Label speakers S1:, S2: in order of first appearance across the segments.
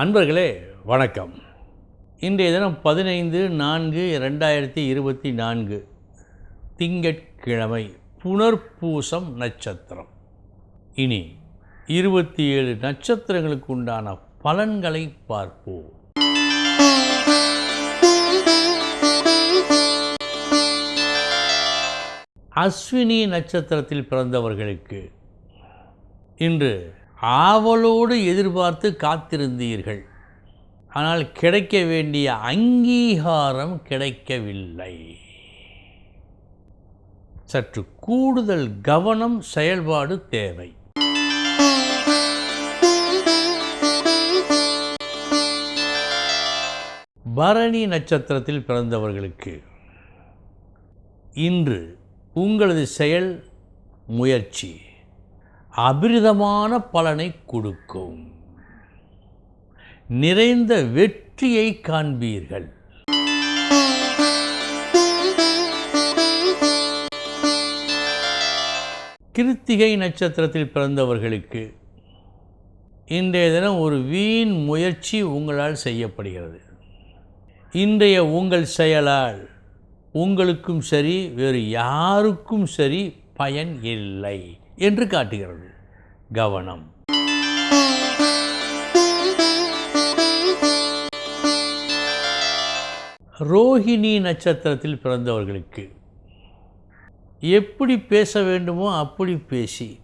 S1: அன்பர்களே வணக்கம். இன்றைய தினம் பதினைந்து நான்கு ரெண்டாயிரத்தி இருபத்தி நான்கு திங்கட்கிழமை புனர்பூசம் நட்சத்திரம். இனி இருபத்தி ஏழு நட்சத்திரங்களுக்கு உண்டான பலன்களை பார்ப்போம். அஸ்வினி நட்சத்திரத்தில் பிறந்தவர்களுக்கு இன்று ஆவலோடு எதிர்பார்த்து காத்திருந்தீர்கள். ஆனால் கிடைக்க வேண்டிய அங்கீகாரம் கிடைக்கவில்லை. சற்று கூடுதல் கவனம் செயல்பாடு தேவை. பரணி நட்சத்திரத்தில் பிறந்தவர்களுக்கு இன்று உங்களது செயல் முயற்சி. அபிரிதமான பலனை கொடுக்கும். நிறைந்த வெற்றியை காண்பீர்கள். கிருத்திகை நட்சத்திரத்தில் பிறந்தவர்களுக்கு இன்றைய தினம் ஒரு வீண் முயற்சி உங்களால் செய்யப்படுகிறது. இன்றைய உங்கள் செயலால் உங்களுக்கும் சரி வேறு யாருக்கும் சரி பயன் இல்லை என்று காட்டுகிறது. கவனம். ரோஹிணி நட்சத்திரத்தில் பிறந்தவர்களுக்கு எப்படி பேச வேண்டுமோ அப்படி பேசி.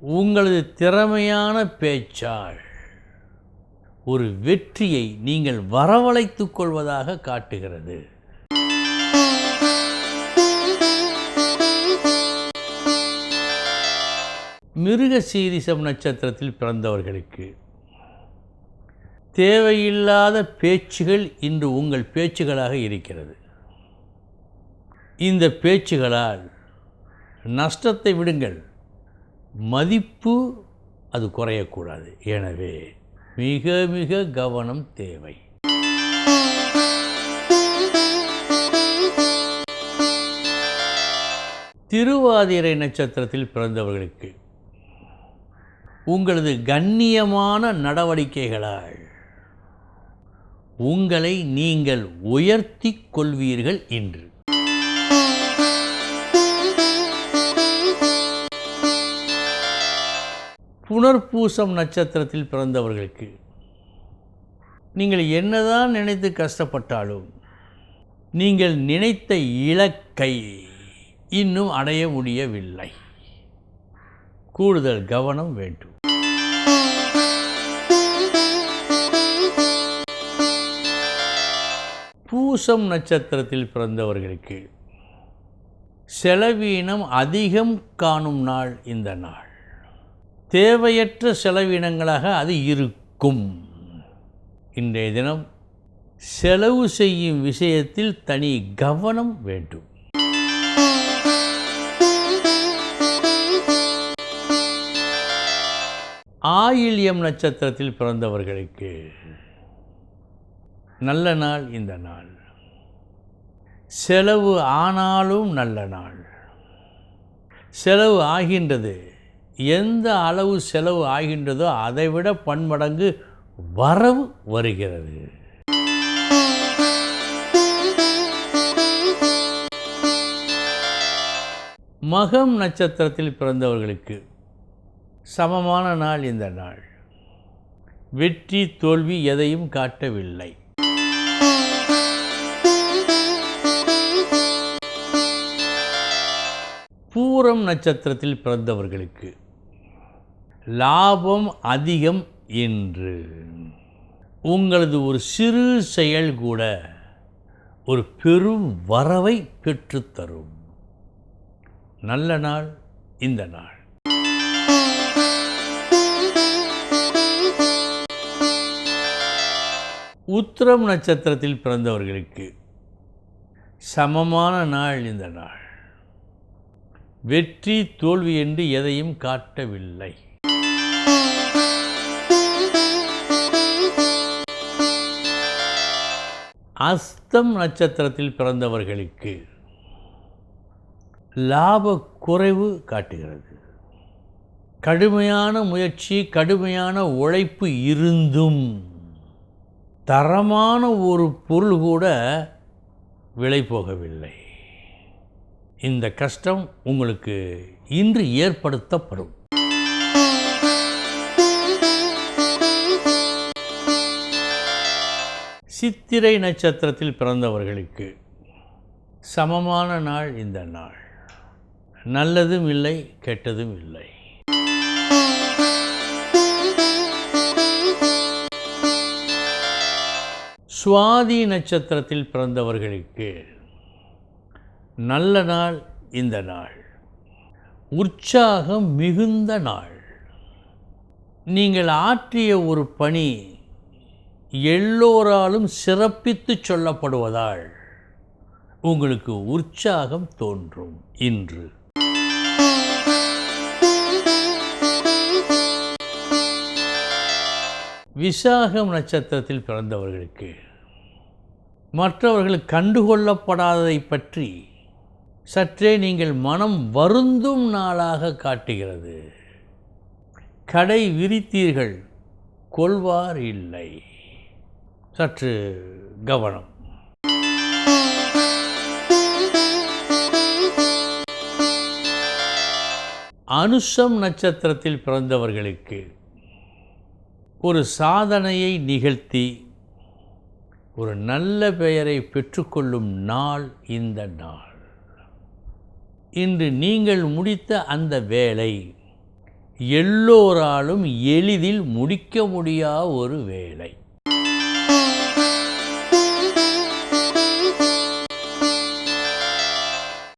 S1: உங்களது திறமையான பேச்சால் ஒரு வெற்றியை நீங்கள் வரவழைத்துக் கொள்வதாக காட்டுகிறது. மிருக சீரிசம் நட்சத்திரத்தில் பிறந்தவர்களுக்கு. தேவையில்லாத பேச்சுகள் இன்று உங்கள் பேச்சுகளாக இருக்கிறது. இந்த பேச்சுகளால் நஷ்டத்தை விடுங்கள். மதிப்பு அது குறையக்கூடாது. எனவே மிக மிக கவனம் தேவை. திருவாதிரை நட்சத்திரத்தில் பிறந்தவர்களுக்கு உங்களது கண்ணியமான நடவடிக்கைகளால் உங்களை நீங்கள் உயர்த்தி கொள்வீர்கள் இன்று புனர்பூசம் நட்சத்திரத்தில் பிறந்தவர்களுக்கு நீங்கள் என்னதான் நினைத்து கஷ்டப்பட்டாலும் நீங்கள் நினைத்த இலக்கை இன்னும் அடைய முடியவில்லை. கூடுதல் கவனம் வேண்டும். பூசம் நட்சத்திரத்தில் பிறந்தவர்களுக்கு செலவீனம் அதிகம் காணும் நாள் இந்த நாள். தேவையற்ற செலவினங்களாக அது இருக்கும். இன்றைய தினம் செலவு செய்யும் விஷயத்தில் தனி கவனம் வேண்டும். ஆயில்யம் நட்சத்திரத்தில் பிறந்தவர்களுக்கு நல்ல நாள் இந்த நாள். செலவு ஆனாலும் நல்ல நாள். செலவு ஆகின்றது. எந்த அளவு செலவு ஆகின்றதோ அதைவிட பன்மடங்கு வரவு வருகிறது. மகம் நட்சத்திரத்தில் பிறந்தவர்களுக்கு சமமான நாள் இந்த நாள். வெற்றி தோல்வி எதையும் காட்டவில்லை. பூரம் நட்சத்திரத்தில் பிறந்தவர்களுக்கு லாபம் அதிகம் என்று. உங்களது ஒரு சிறு செயல் கூட ஒரு பெரும் வரவை பெற்றுத்தரும். நல்ல நாள் இந்த நாள். உத்திரம் நட்சத்திரத்தில் பிறந்தவர்களுக்கு சமமான நாள் இந்த நாள். வெற்றி தோல்வி என்று எதையும் காட்டவில்லை. அஸ்தம் நட்சத்திரத்தில் பிறந்தவர்களுக்கு லாப குறைவு காட்டுகிறது. கடுமையான முயற்சி கடுமையான உழைப்பு இருந்தும் தரமான ஒரு பொருள் கூட விலை போகவில்லை. இந்த கஷ்டம் உங்களுக்கு இன்று ஏற்படுத்தப்படும். சித்திரை நட்சத்திரத்தில் பிறந்தவர்களுக்கு சமமான நாள் இந்த நாள். நல்லதும் இல்லை கெட்டதும் இல்லை. சுவாதி நட்சத்திரத்தில் பிறந்தவர்களுக்கு நல்ல நாள் இந்த நாள். உற்சாகம் மிகுந்த நாள். நீங்கள் ஆற்றிய ஒரு பணி எல்லோராலும் சிறப்பித்து சொல்லப்படுவதால் உங்களுக்கு உற்சாகம் தோன்றும் இன்று. விசாகம் நட்சத்திரத்தில் பிறந்தவர்களுக்கு மற்றவர்கள் கண்டுகொள்ளப்படாததை பற்றி சற்றே நீங்கள் மனம் வருந்தும் நாளாக காட்டுகிறது. கடை விரித்தீர்கள் கொள்வார் இல்லை. சற்று கவனம். அனுஷம் நட்சத்திரத்தில் பிறந்தவர்களுக்கு ஒரு சாதனையை நிகழ்த்தி ஒரு நல்ல பெயரை பெற்றுக்கொள்ளும் நாள் இந்த நாள். இன்று நீங்கள் முடித்த அந்த வேலை எல்லோராலும் எளிதில் முடிக்க முடியாத ஒரு வேலை.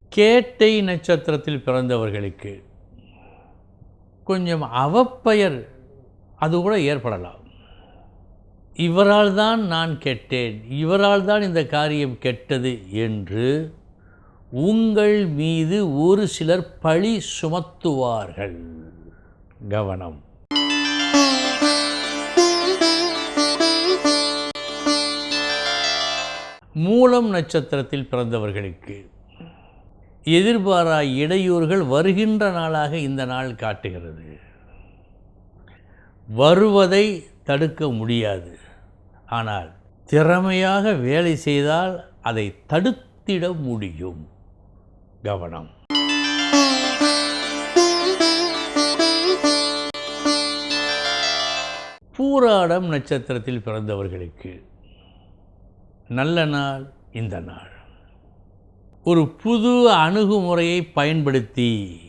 S1: கேட்டை நட்சத்திரத்தில் பிறந்தவர்களுக்கு கொஞ்சம் அவப்பெயர் அது கூட ஏற்படலாம். இவரால் தான் நான் கெட்டேன் இவரால் தான் இந்த காரியம் கெட்டது என்று உங்கள் மீது ஒரு சிலர் பழி சுமத்துவார்கள். கவனம். மூலம் நட்சத்திரத்தில் பிறந்தவர்களுக்கு எதிர்பாரா இடையூறுகள் வருகின்ற நாளாக இந்த நாள் காட்டுகிறது. வருவதை தடுக்க முடியாது. ஆனால் திறமையாக வேலை செய்தால் அதை தடுத்திட முடியும். கவனம். பூராடம் நட்சத்திரத்தில் பிறந்தவர்களுக்கு நல்ல நாள் இந்த நாள். ஒரு புது அணுகுமுறையை பயன்படுத்தி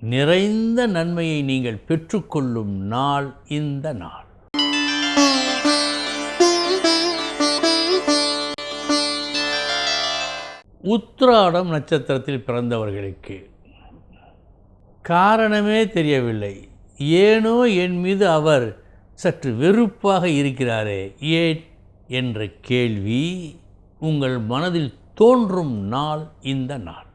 S1: நிறைந்த நன்மையை நீங்கள் பெற்றுக்கொள்ளும் நாள் இந்த நாள். உத்ராடம் நட்சத்திரத்தில் பிறந்தவர்களுக்கு. காரணமே தெரியவில்லை. ஏனோ என் மீது அவர் சற்று வெறுப்பாக இருக்கிறாரே ஏன் என்ற கேள்வி உங்கள் மனதில் தோன்றும் நாள் இந்த நாள்.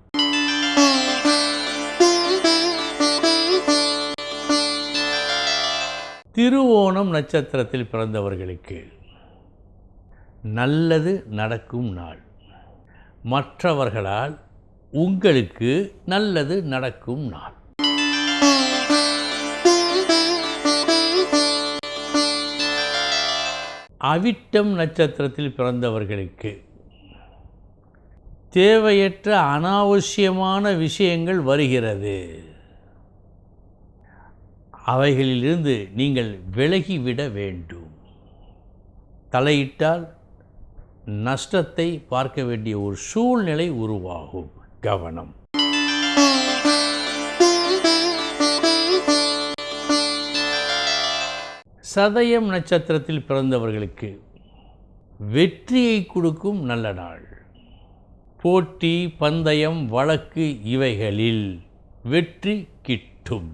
S1: திருவோணம் நட்சத்திரத்தில் பிறந்தவர்களுக்கு. நல்லது நடக்கும் நாள். மற்றவர்களால் உங்களுக்கு நல்லது நடக்கும் நாள். அவிட்டம் நட்சத்திரத்தில் பிறந்தவர்களுக்கு தேவையற்ற அனாவசியமான விஷயங்கள் வருகிறது. அவைகளிலிருந்து நீங்கள் விலகிவிட வேண்டும். தலையிட்டால் நஷ்டத்தை பார்க்க வேண்டிய ஒரு சூழ்நிலை உருவாகும். கவனம். சதயம் நட்சத்திரத்தில் பிறந்தவர்களுக்கு வெற்றியை கொடுக்கும் நல்ல நாள். போட்டி பந்தயம் வழக்கு இவைகளில் வெற்றி கிட்டும்.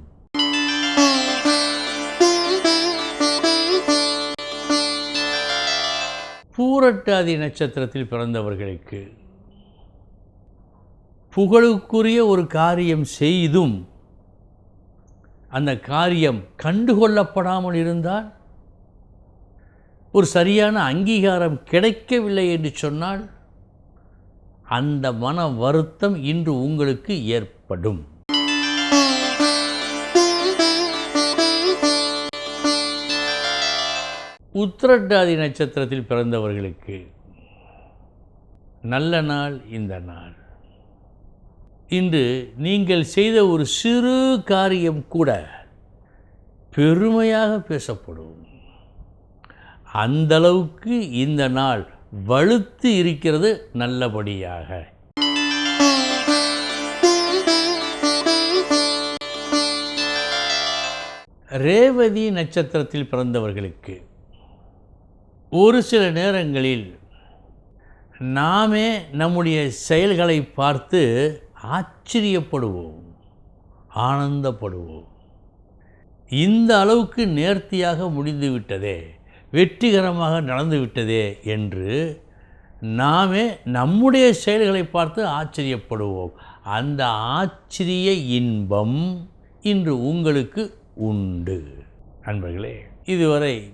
S1: பூரட்டாதி நட்சத்திரத்தில் பிறந்தவர்களுக்கு புகழுக்குரிய ஒரு காரியம் செய்தும் அந்த காரியம் கண்டுகொள்ளப்படாமல் இருந்தால் ஒரு சரியான அங்கீகாரம் கிடைக்கவில்லை என்று சொன்னால் அந்த மன வருத்தம் இன்று உங்களுக்கு ஏற்படும். உத்திரட்டாதி நட்சத்திரத்தில் பிறந்தவர்களுக்கு நல்ல நாள் இந்த நாள். இன்று நீங்கள் செய்த ஒரு சிறு காரியம் கூட பெருமையாக பேசப்படும். அந்தளவுக்கு இந்த நாள் வலுத்து இருக்கிறது நல்லபடியாக. ரேவதி நட்சத்திரத்தில் பிறந்தவர்களுக்கு ஒரு சில நேரங்களில் நாமே நம்முடைய செயல்களை பார்த்து ஆச்சரியப்படுவோம் ஆனந்தப்படுவோம். இந்த அளவுக்கு நேர்த்தியாக முடிந்துவிட்டதே வெற்றிகரமாக நடந்துவிட்டதே என்று நாமே நம்முடைய செயல்களை பார்த்து ஆச்சரியப்படுவோம். அந்த ஆச்சரிய இன்பம் இன்று உங்களுக்கு உண்டு. நண்பர்களே இதுவரை